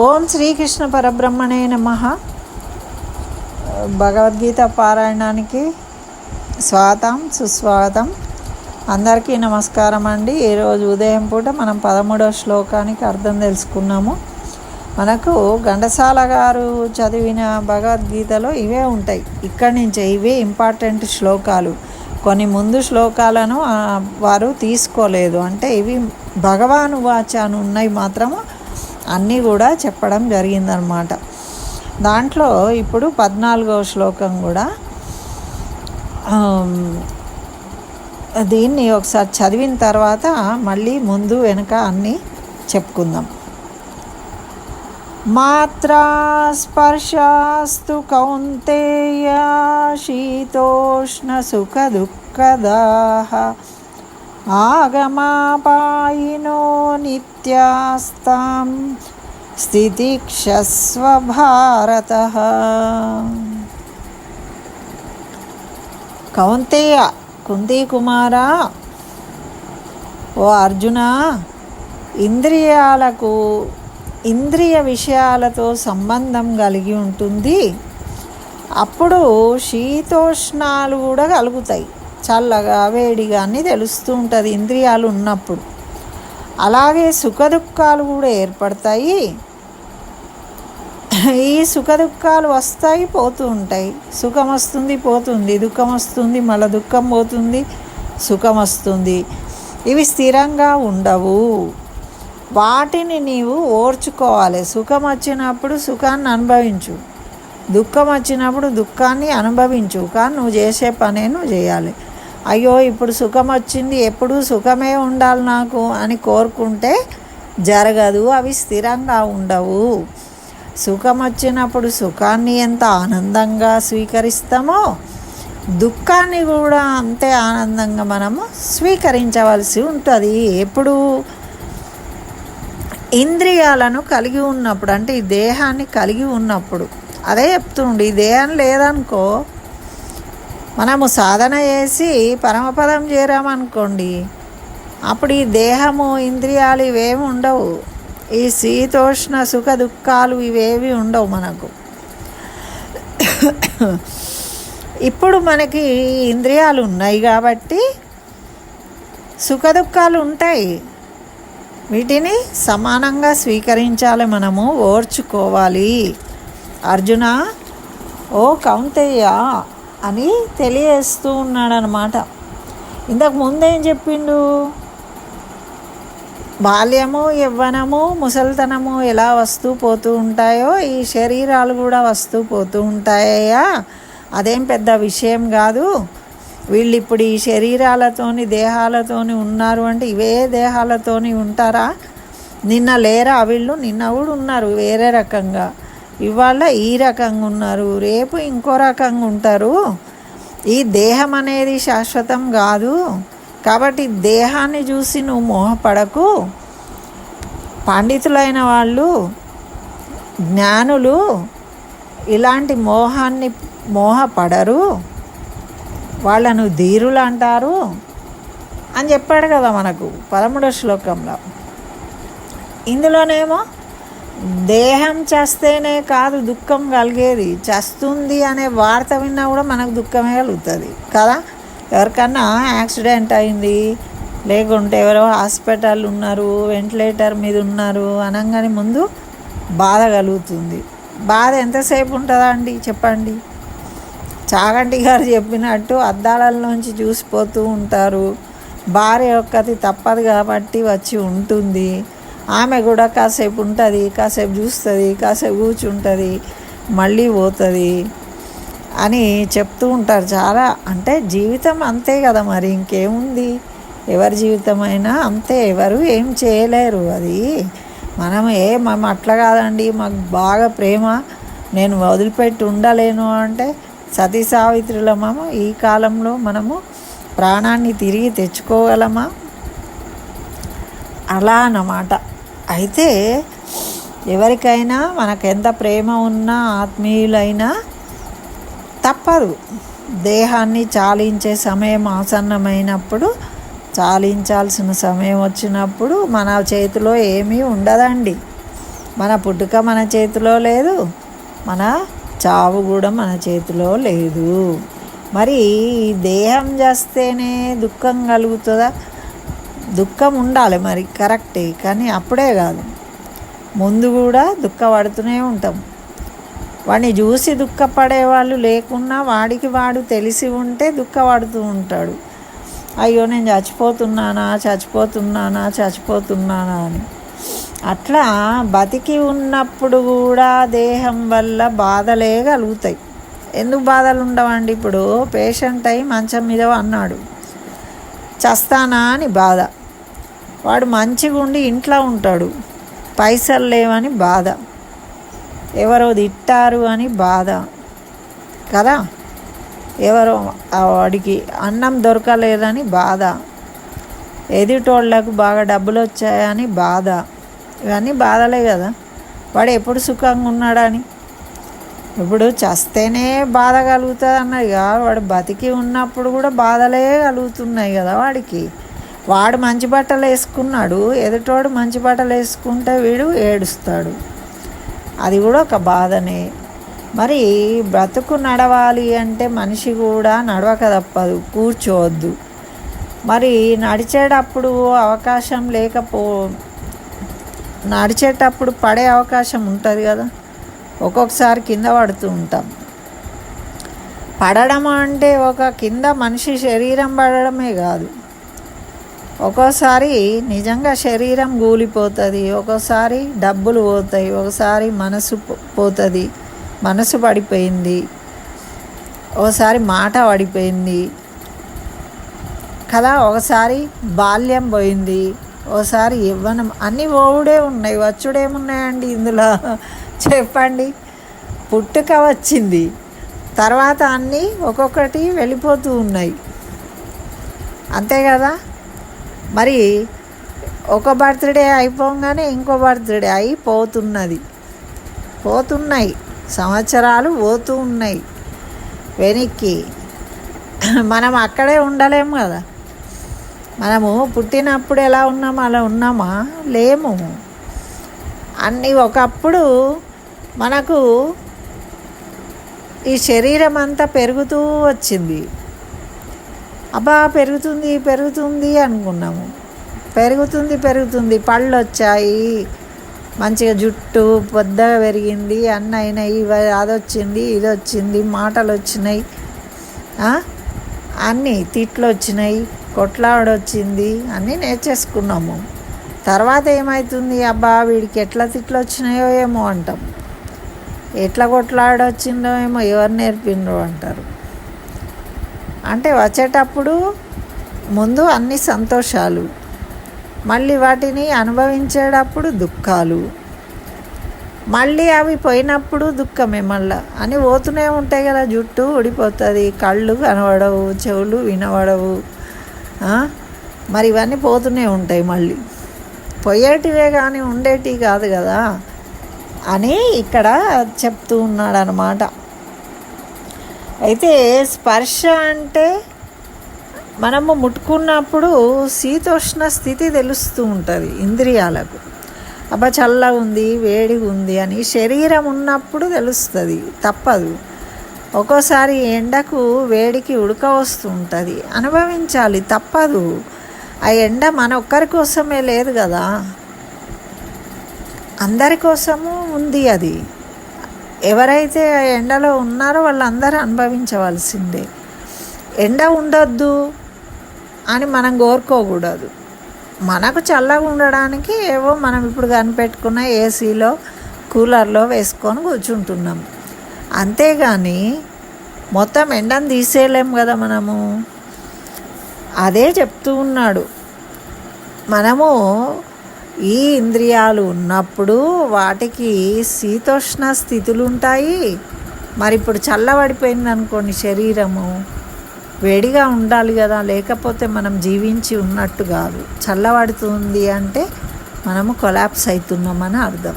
ఓం శ్రీకృష్ణ పరబ్రహ్మణే నమ. భగవద్గీత పారాయణానికి స్వాతం సుస్వాగతం. అందరికీ నమస్కారం అండి. ఈరోజు ఉదయం పూట మనం పదమూడవ శ్లోకానికి అర్థం తెలుసుకున్నాము. మనకు ఘంటసాల గారు చదివిన భగవద్గీతలో ఇవే ఉంటాయి. ఇక్కడి నుంచే ఇవే ఇంపార్టెంట్ శ్లోకాలు. కొన్ని ముందు శ్లోకాలను వారు తీసుకోలేదు. అంటే ఇవి భగవాను వాచాను ఉన్నాయి మాత్రము అన్నీ కూడా చెప్పడం జరిగిందనమాట దాంట్లో ఇప్పుడు పద్నాలుగవ శ్లోకం కూడా దీన్ని ఒకసారి చదివిన తర్వాత మళ్ళీ ముందు వెనుక అన్నీ చెప్పుకుందాం. మాత్రా స్పర్శాస్తు కౌంతేయ శీతోష్ణ సుఖ దుఃఖదాహ ఆగమాపాయినో నిత్యాస్తాం స్థితిక్షస్వ భారత కౌంతేయ కుంతి కుమార ఓ అర్జున ఇంద్రియాలకు ఇంద్రియ విషయాలతో సంబంధం కలిగి ఉంటుంది. అప్పుడు శీతోష్ణాలు కూడా కలుగుతాయి. చల్లగా వేడిగా అన్నీ తెలుస్తూ ఉంటుంది ఇంద్రియాలు ఉన్నప్పుడు. అలాగే సుఖదుఖాలు కూడా ఏర్పడతాయి. ఈ సుఖదుఖాలు వస్తాయి పోతూ ఉంటాయి. సుఖం వస్తుంది పోతుంది. దుఃఖం వస్తుంది మళ్ళీ దుఃఖం పోతుంది సుఖం వస్తుంది. ఇవి స్థిరంగా ఉండవు. వాటిని నీవు ఓర్చుకోవాలి. సుఖం వచ్చినప్పుడు సుఖాన్ని అనుభవించు. దుఃఖం వచ్చినప్పుడు దుఃఖాన్ని అనుభవించు. కానీ నువ్వు చేసే పనే నువ్వు చేయాలి. అయ్యో ఇప్పుడు సుఖం వచ్చింది ఎప్పుడూ సుఖమే ఉండాలి నాకు అని కోరుకుంటే జరగదు అవి స్థిరంగా ఉండవు. సుఖం వచ్చినప్పుడు సుఖాన్ని ఎంత ఆనందంగా స్వీకరిస్తామో దుఃఖాన్ని కూడా అంతే ఆనందంగా మనము స్వీకరించవలసి ఉంటుంది. ఎప్పుడు ఇంద్రియాలను కలిగి ఉన్నప్పుడు అంటే ఈ దేహాన్ని కలిగి ఉన్నప్పుడు అదే చెప్తుండు ఈ దేహం లేదనుకో మనము సాధన చేసి పరమపదం చేరామనుకోండి అప్పుడు ఈ దేహము ఇంద్రియాలు ఇవేమి ఉండవు. ఈ శీతోష్ణ సుఖ దుఃఖాలు ఇవేవి ఉండవు మనకు. ఇప్పుడు మనకి ఇంద్రియాలు ఉన్నాయి కాబట్టి సుఖ దుఃఖాలు ఉంటాయి. వీటిని సమానంగా స్వీకరించాలి మనము ఓర్చుకోవాలి. అర్జున ఓ కౌంతయ్య అని తెలియజేస్తూ ఉన్నాడనమాట ఇంతకు ముందేం చెప్పిండు? బాల్యము యవ్వనము ముసలితనము ఎలా వస్తూ పోతూ ఉంటాయో ఈ శరీరాలు కూడా వస్తూ పోతూ ఉంటాయా అదేం పెద్ద విషయం కాదు. వీళ్ళు ఇప్పుడు ఈ శరీరాలతోని దేహాలతోని ఉన్నారు అంటే ఇవే దేహాలతోని ఉంటారా? నిన్న లేరా వీళ్ళు? నిన్న కూడా ఉన్నారు వేరే రకంగా. ఇవాళ ఈ రకంగా ఉన్నారు రేపు ఇంకో రకంగా ఉంటారు. ఈ దేహం అనేది శాశ్వతం కాదు. కాబట్టి దేహాన్ని చూసి నువ్వు మోహపడకు. పండితులైన వాళ్ళు జ్ఞానులు ఇలాంటి మోహాన్ని మోహపడరు. వాళ్ళను ధీరులు అంటారు అని చెప్పాడు కదా మనకు పదమూడో శ్లోకంలో. ఇందులోనేమో దేహం చేస్తేనే కాదు దుఃఖం కలిగేది. చేస్తుంది అనే వార్త విన్నా కూడా మనకు దుఃఖమే కలుగుతుంది. కదా? ఎవరికన్నా యాక్సిడెంట్ అయింది లేకుంటే ఎవరో హాస్పిటల్ ఉన్నారు వెంటిలేటర్ మీద ఉన్నారు అనగానే ముందు బాధ కలుగుతుంది. బాధ ఎంతసేపు ఉంటుందా అండి? చెప్పండి. చాగంటి గారు చెప్పినట్టు అద్దాలలోంచి చూసిపోతూ ఉంటారు. భార్య ఒక్కటి తప్పదు కాబట్టి వచ్చి ఉంటుంది. ఆమె కూడా కాసేపు ఉంటుంది కాసేపు చూస్తుంది కాసేపు కూర్చుంటుంది మళ్ళీ పోతుంది అని చెప్తూ ఉంటారు చాలా. అంటే జీవితం అంతే కదా మరి ఇంకేముంది? ఎవరి జీవితమైనా అంతే ఎవరు ఏం చేయలేరు. అది మనం ఏ మనం అట్లా కాదండి మాకు బాగా ప్రేమ నేను వదిలిపెట్టి ఉండలేను అంటే సతీ సావిత్రులమా? ఈ కాలంలో మనము ప్రాణాన్ని తిరిగి తెచ్చుకోగలమా? అలా అన్నమాట. అయితే ఎవరికైనా మనకు ఎంత ప్రేమ ఉన్నా ఆత్మీయులైనా తప్పదు. దేహాన్ని చాలించే సమయం ఆసన్నమైనప్పుడు చాలించాల్సిన సమయం వచ్చినప్పుడు మన చేతిలో ఏమీ ఉండదండి. మన పుట్టుక మన చేతిలో లేదు మన చావు కూడా మన చేతిలో లేదు. మరి దేహం చేస్తేనే దుఃఖం కలుగుతుందా? దుఃఖం ఉండాలి మరి కరెక్టే కానీ అప్పుడే కాదు. ముందు కూడా దుఃఖపడుతూనే ఉంటాం. వాడిని చూసి దుఃఖపడే వాళ్ళు లేకున్నా వాడికి వాడు తెలిసి ఉంటే దుఃఖపడుతూ ఉంటాడు. అయ్యో నేను చచ్చిపోతున్నానా చచ్చిపోతున్నానా చచ్చిపోతున్నానా అని. అట్లా బతికి ఉన్నప్పుడు కూడా దేహం వల్ల బాధలే కలుగుతాయి. ఎందుకు బాధలు ఉండవండి ఇప్పుడు? పేషెంట్ అయి మంచం మీద అన్నాడు. చస్తానా అని బాధ. వాడు మంచిగా ఉండి ఇంట్లో ఉంటాడు. పైసలు లేవని బాధ. ఎవరో తిట్టారు అని బాధ. కదా? ఎవరో వాడికి అన్నం దొరకలేదని బాధ. ఎదుటోళ్ళకు బాగా డబ్బులు వచ్చాయని బాధ. ఇవన్నీ బాధలే కదా? వాడు ఎప్పుడు సుఖంగా ఉన్నాడని? ఇప్పుడు చస్తేనే బాధ కలుగుతుంది అన్నది కాదు. వాడు బతికి ఉన్నప్పుడు కూడా బాధలే కలుగుతున్నాయి కదా వాడికి. వాడు మంచి బట్టలు వేసుకున్నాడు ఎదుటోడు మంచి బట్టలు వేసుకుంటే వీడు ఏడుస్తాడు. అది కూడా ఒక బాధనే. మరి బ్రతుకు నడవాలి అంటే మనిషి కూడా నడవక తప్పదు కూర్చోవద్దు. మరి నడిచేటప్పుడు అవకాశం లేకపో నడిచేటప్పుడు పడే అవకాశం ఉంటుంది కదా. ఒక్కొక్కసారి కింద పడుతూ ఉంటాం. పడడం అంటే ఒక కింద మనిషి శరీరం పడడమే కాదు. ఒక్కోసారి నిజంగా శరీరం కూలిపోతుంది ఒక్కోసారి డబ్బులు పోతాయి ఒకసారి మనసు పోతుంది మనసు పడిపోయింది ఒకసారి మాట పడిపోయింది కదా ఒకసారి బాల్యం పోయింది ఒకసారి ఇవ్వనం అన్నీ ఓవుడే ఉన్నాయి వచ్చుడేమున్నాయండి ఇందులో? చెప్పండి. పుట్టుక వచ్చింది తర్వాత అన్నీ ఒక్కొక్కటి వెళ్ళిపోతూ ఉన్నాయి. అంతే కదా? మరి ఒక బర్త్డే అయిపోగానే ఇంకో బర్త్డే అయిపోతున్నది. పోతున్నాయి. సంవత్సరాలు పోతూ ఉన్నాయి. వెనక్కి. మనం అక్కడే ఉండలేము కదా. మనము పుట్టినప్పుడు ఎలా ఉన్నామో అలా ఉన్నామా? లేము. అన్నీ ఒకప్పుడు మనకు ఈ శరీరం అంతా పెరుగుతూ వచ్చింది. అబ్బా పెరుగుతుంది పెరుగుతుంది అనుకున్నాము. పెరుగుతుంది పెరుగుతుంది. పళ్ళు వచ్చాయి మంచిగా జుట్టు పెద్దగా పెరిగింది. అన్న అయినాయి ఇవ- అది వచ్చింది ఇది వచ్చింది మాటలు వచ్చినాయి అన్నీ తిట్లు వచ్చినాయి కొట్లాడొచ్చింది అన్నీ నేర్చేసుకున్నాము. తర్వాత ఏమవుతుంది అబ్బా వీడికి ఎట్లా తిట్లు వచ్చినాయో ఏమో అంటాం. ఎట్లా కొట్లాడొచ్చిందో ఏమో ఎవరు నేర్పిండ్రు అంటారు. అంటే వచ్చేటప్పుడు ముందు అన్ని సంతోషాలు మళ్ళీ వాటిని అనుభవించేటప్పుడు దుఃఖాలు మళ్ళీ అవి పోయినప్పుడు దుఃఖమే మళ్ళా. అని పోతూనే ఉంటాయి కదా జుట్టు ఊడిపోతుంది కళ్ళు కనబడవు చెవులు వినబడవు మరి ఇవన్నీ పోతూనే ఉంటాయి మళ్ళీ. పోయేటివే కానీ ఉండేటివి కాదు కదా అని ఇక్కడ చెప్తూ ఉన్నాడు అనమాట అయితే స్పర్శ అంటే మనము ముట్టుకున్నప్పుడు శీతోష్ణ స్థితి తెలుస్తూ ఉంటుంది ఇంద్రియాలకు. అబ్బా చల్లగా ఉంది వేడిగా ఉంది అని శరీరం ఉన్నప్పుడు తెలుస్తుంది తప్పదు. ఒక్కోసారి ఎండకు వేడికి ఉడక వస్తూ ఉంటుంది అనుభవించాలి తప్పదు. ఆ ఎండ మన ఒక్కరి కోసమే లేదు కదా. అందరి కోసము ఉంది అది. ఎవరైతే ఆ ఎండలో ఉన్నారో వాళ్ళందరూ అనుభవించవలసిందే. ఎండ ఉండొద్దు అని మనం కోరుకోకూడదు. మనకు చల్లగా ఉండడానికి ఏవో మనం ఇప్పుడు కనిపెట్టుకున్న ఏసీలో కూలర్లో వేసుకొని కూర్చుంటున్నాం. అంతేగాని మొత్తం ఎండను తీసేయలేం కదా మనము. అదే చెప్తూ ఉన్నాడు. మనము ఈ ఇంద్రియాలు ఉన్నప్పుడు వాటికి శీతోష్ణ స్థితులు ఉంటాయి మరి ఇప్పుడు చల్లబడిపోయింది అనుకోండి శరీరము వేడిగా ఉండాలి కదా లేకపోతే మనం జీవించి ఉన్నట్టు కాదు. చల్లబడుతుంది అంటే మనము కొలాప్స్ అవుతున్నామని అర్థం.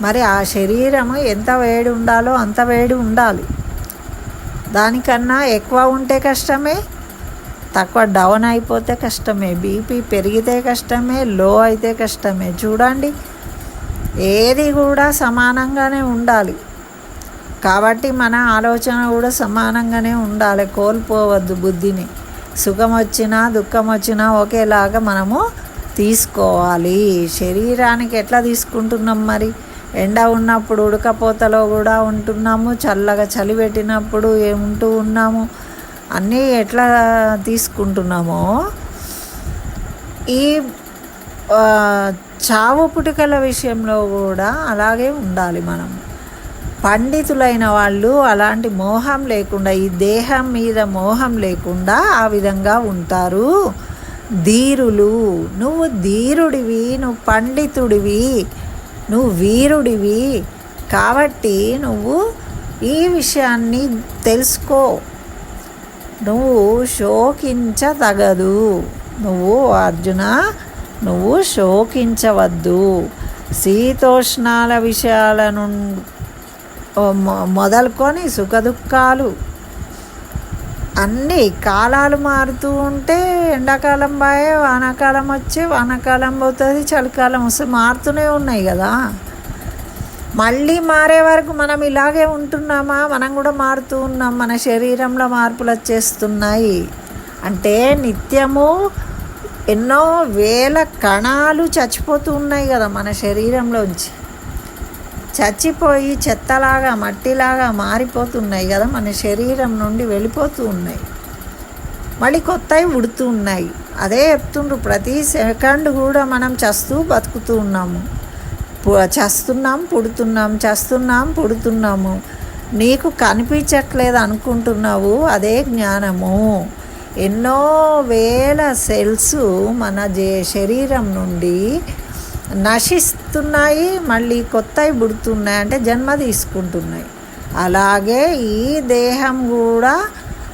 మరి ఆ శరీరము ఎంత వేడి ఉండాలో అంత వేడి ఉండాలి. దానికన్నా ఎక్కువ ఉంటే కష్టమే తక్కువ డౌన్ అయిపోతే కష్టమే బీపీ పెరిగితే కష్టమే లో అయితే కష్టమే. చూడండి ఏది కూడా సమానంగానే ఉండాలి. కాబట్టి మన ఆలోచన కూడా సమానంగానే ఉండాలి కోల్పోవద్దు బుద్ధిని. సుఖం వచ్చినా దుఃఖం వచ్చినా ఒకేలాగా మనము తీసుకోవాలి. శరీరానికి ఎట్లా తీసుకుంటున్నాం మరి? ఎండ ఉన్నప్పుడు ఉడకపోతలో కూడా ఉంటున్నాము చల్లగా చలి పెట్టినప్పుడు ఉంటూ ఉన్నాము? అన్నీ ఎట్లా తీసుకుంటున్నామో? ఈ చావు పుటికల విషయంలో కూడా అలాగే ఉండాలి మనం. పండితులైన వాళ్ళు అలాంటి మోహం లేకుండా ఈ దేహం మీద మోహం లేకుండా ఆ విధంగా ఉంటారు. ధీరులు నువ్వు ధీరుడివి నువ్వు పండితుడివి నువ్వు వీరుడివి. కాబట్టి నువ్వు ఈ విషయాన్ని తెలుసుకో. నువ్వు శోకించతగదు నువ్వు అర్జున నువ్వు శోకించవద్దు. శీతోష్ణాల విషయాల నుండి మొదలుకొని సుఖదుఖాలు. అన్నీ కాలాలు మారుతూ ఉంటే ఎండాకాలం బాయే వానాకాలం వచ్చి వానాకాలం పోతుంది చలికాలం వస్తే మారుతూనే ఉన్నాయి కదా. మళ్ళీ మారే వరకు మనం ఇలాగే ఉంటున్నామా? మనం కూడా మారుతూ ఉన్నాం. మన శరీరంలో మార్పులు వచ్చేస్తున్నాయి. అంటే నిత్యము ఎన్నో వేల కణాలు చచ్చిపోతూ ఉన్నాయి కదా మన శరీరంలోంచి. చచ్చిపోయి చెత్తలాగా మట్టిలాగా మారిపోతున్నాయి కదా మన శరీరం నుండి వెళ్ళిపోతూ ఉన్నాయి. మళ్ళీ కొత్తవి ఉడుతూ ఉన్నాయి. అదే చెప్తుండ్రు ప్రతి సెకండ్ కూడా మనం చస్తూ బతుకుతూ ఉన్నాము. చస్తున్నాం పుడుతున్నాం చస్తున్నాం పుడుతున్నాము. నీకు కనిపించట్లేదు అనుకుంటున్నావు అదే జ్ఞానము. ఎన్నో వేల సెల్స్ మన జే శరీరం నుండి నశిస్తున్నాయి మళ్ళీ కొత్తవి పుడుతున్నాయి అంటే జన్మ తీసుకుంటున్నాయి. అలాగే ఈ దేహం కూడా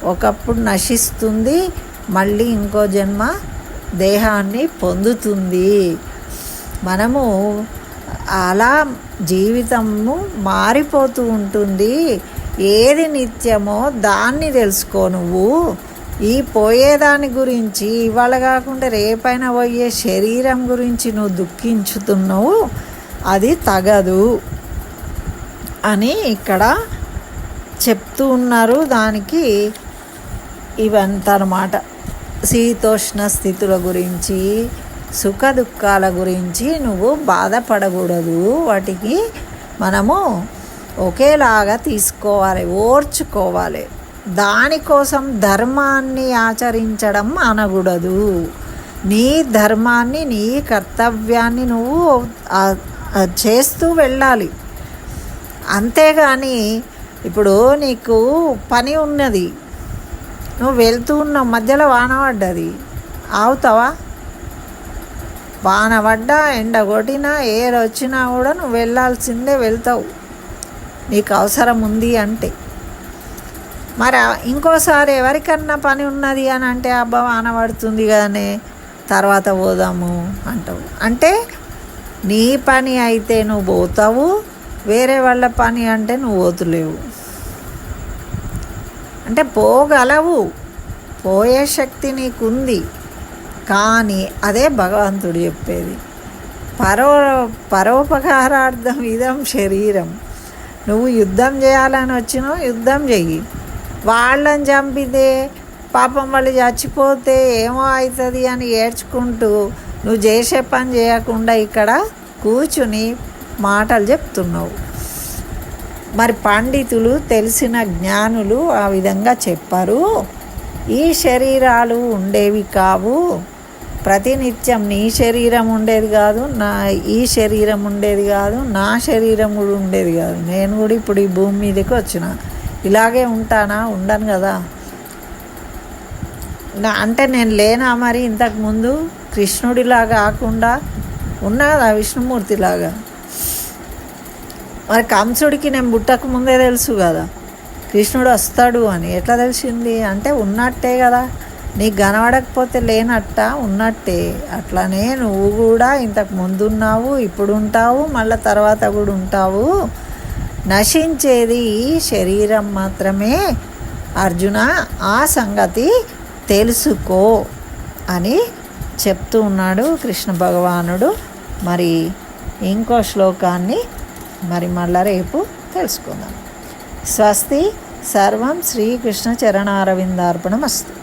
ఒకప్పుడు నశిస్తుంది మళ్ళీ ఇంకో జన్మ దేహాన్ని పొందుతుంది. మనము అలా జీవితము మారిపోతూ ఉంటుంది. ఏది నిత్యమో దాన్ని తెలుసుకో నువ్వు. ఈ పోయేదాని గురించి ఇవాళ కాకుండా రేపైనా పోయే శరీరం గురించి నువ్వు దుఃఖించుతున్నావు. అది తగదు అని ఇక్కడ చెప్తూ ఉన్నారు. దానికి ఇవంతనమాట శీతోష్ణ స్థితుల గురించి సుఖ దుఃఖాల గురించి నువ్వు బాధపడకూడదు. వాటికి మనము ఒకేలాగా తీసుకోవాలి ఓర్చుకోవాలి. దానికోసం ధర్మాన్ని ఆచరించడం అనకూడదు నీ ధర్మాన్ని నీ కర్తవ్యాన్ని నువ్వు చేస్తూ వెళ్ళాలి. అంతేగాని ఇప్పుడు నీకు పని ఉన్నది. నువ్వు వెళ్తూ ఉన్న మధ్యలో వాన పడ్డది. ఆవుతావా వాన పడ్డా ఎండ కొట్టినా ఏరు వచ్చినా కూడా నువ్వు వెళ్ళాల్సిందే వెళ్తావు. నీకు అవసరం ఉంది అంటే. మరి ఇంకోసారి ఎవరికన్నా పని ఉన్నది అని అంటే అబ్బా వాన పడుతుంది కానీ తర్వాత పోదాము అంటావు. అంటే నీ పని అయితే నువ్వు పోతావు వేరే వాళ్ళ పని అంటే నువ్వు పోతులేవు. అంటే పోగలవు. పోయే శక్తి నీకుంది. కానీ అదే భగవంతుడు చెప్పేది. పరో పరోపకారార్థం ఇదం శరీరం. నువ్వు యుద్ధం చేయాలని వచ్చినావు యుద్ధం చెయ్యి. వాళ్ళని చంపితే పాపం వాళ్ళు చచ్చిపోతే ఏమో అవుతుంది అని ఏడ్చుకుంటూ నువ్వు చేసే పని చేయకుండా ఇక్కడ కూర్చుని మాటలు చెప్తున్నావు. మరి పండితులు తెలిసిన జ్ఞానులు ఆ విధంగా చెప్పారు. ఈ శరీరాలు ఉండేవి కావు. ప్రతినిత్యం నీ శరీరం ఉండేది కాదు నా ఈ శరీరం ఉండేది కాదు నా శరీరం కూడా ఉండేది కాదు. నేను కూడా ఇప్పుడు ఈ భూమి మీదకి వచ్చిన. ఇలాగే ఉంటానా? ఉండను కదా. నా అంటే నేను లేనా మరి ఇంతకుముందు కృష్ణుడిలాగా కాకుండా ఉన్నదా విష్ణుమూర్తిలాగా. మరి కంసుడికి నేను పుట్టక ముందే తెలుసు కదా. కృష్ణుడు వస్తాడు అని ఎట్లా తెలిసింది? అంటే ఉన్నట్టే కదా. నీకు కనబడకపోతే లేనట్ట ఉన్నట్టే. అట్లానే నువ్వు కూడా ఇంతకు ముందున్నావు ఇప్పుడు ఉంటావు మళ్ళీ తర్వాత కూడా ఉంటావు. నశించేది ఈ శరీరం మాత్రమే. అర్జున ఆ సంగతి తెలుసుకో అని చెప్తూ ఉన్నాడు కృష్ణ భగవానుడు. మరి ఇంకో శ్లోకాన్ని మరి మళ్ళా రేపు తెలుసుకుందాం. స్వస్తి సర్వం శ్రీకృష్ణ చరణారవిందార్పణమస్తు